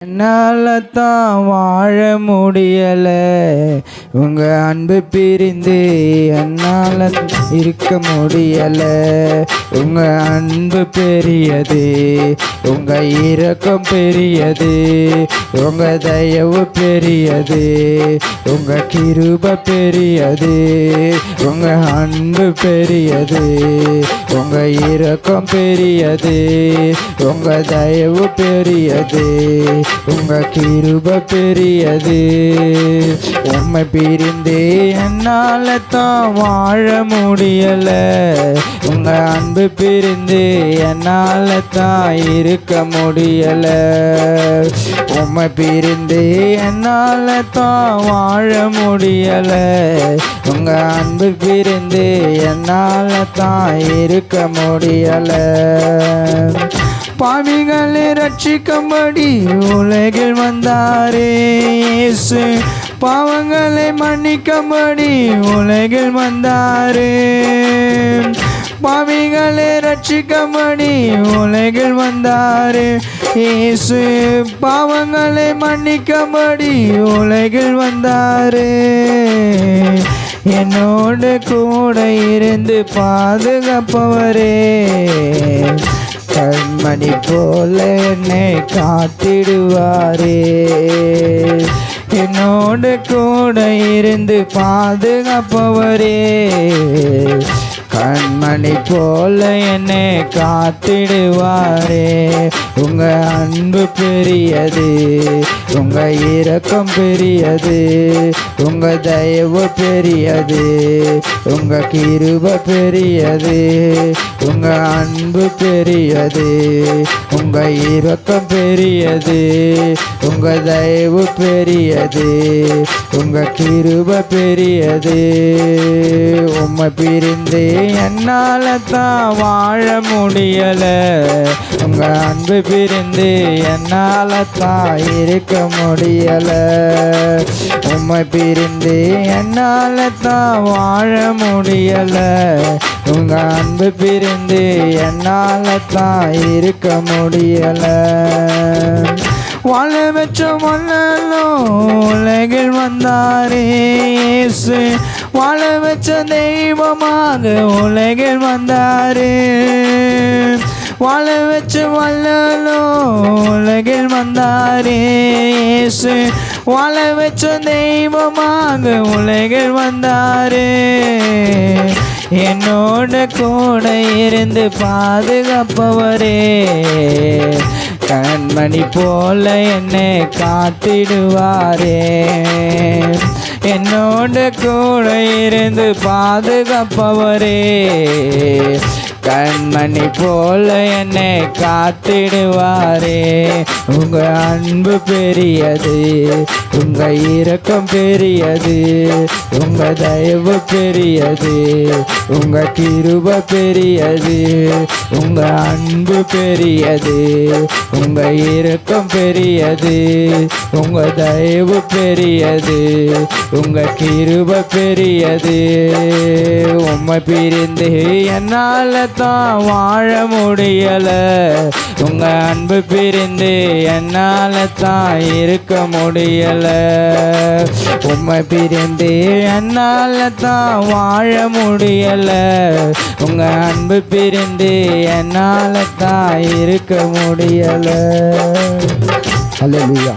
என்னால் தான் வாழ முடியல. உங்க அன்பு பிரிந்து என்னால் இருக்க முடியல. உங்க அன்பு பெரியது உங்க இரக்கம் பெரியது உங்க தயவு பெரியது உங்க கிருப பெரியது உங்க அன்பு பெரியது உங்க இரக்கம் பெரியது உங்க தயவு பெரியது. உங்க கிருப பெரியது. உண்மை பிரிந்து என்னால் தான் வாழ முடியல. உங்க அன்பு பிரிந்து என்னால் தான் இருக்க முடியல. உண்மை பிரிந்து என்னால் தான் வாழ முடியல. உங்க அன்பு பிரிந்து என்னால் தான் இருக்க முடியல. பாவிகளை ரட்சிக்கும்படி உலகில் வந்தாரே இயேசு. பாவங்களை மன்னிக்கும்படி உலகில் வந்தாரே. பாவிகளை ரட்சிக்கும்படி உலகில் வந்தாரே இயேசு. பாவங்களை மன்னிக்கும்படி உலகில் வந்தாரே. என்னோடு கூட இருந்து பாதுகாப்பவரே. கண்மணி போல என்னை காத்திடுவாரே. என்னோடு கூட இருந்து பாதுகாப்பவரே. கண்மணி போல என்னை காத்திடுவாரே. உங்க அன்பு பெரியது உங்க இரக்கம் பெரியது உங்க தயவு பெரியது உங்க கிருப பெரியது. உங்க அன்பு பெரியது உங்க இரக்கம் பெரியது உங்க தயவு பெரியது உங்க கிருப பெரியது. உம்மை பிரிந்து என்னால் தான் வாழ முடியல. உங்க அன்பு பிரிந்து என்னால் தான் இருக்க முடியலை. உம்மை பிரிந்து என்னால தான் வாழ முடியல. உங்க அன்பு பிரிந்து என்னால தான் இருக்க முடியல. வாழ வச்ச மன்னலும் உலகில் வந்தாரே வாழ வச்ச தெய்வமாக உலகில் வந்தாரே. வாழ வச்சு வல்லலும் உலகில் வந்தாரே வாழ வச்ச தெய்வமாக உலகில் வந்தாரு. என்னோட கூட இருந்து பாதுகாப்பவரே. கண்மணி போல என்னை காத்திடுவாரே. என்னோட கூட இருந்து பாதுகாப்பவரே. கண்மணி போல என்னை காத்திடுவாரே. உங்க அன்பு பெரியது உங்க இரக்கம் பெரியது உங்க தயவு பெரியது உங்க கிருப பெரியது உங்க அன்பு பெரியது உங்க இரக்கம் பெரியது உங்க தயவு பெரியது உங்க கிருப பெரியது. உம்மை பிரிந்து என்னால் தான் வாழ முடியல. உங்க அன்பு பிரிந்து என்னால தான் இருக்க முடியல. உண்மை பிரிந்து என்னால தான் வாழ முடியல. உங்க அன்பு பிரிந்து என்னால தான் இருக்க முடியல. அல்லேலூயா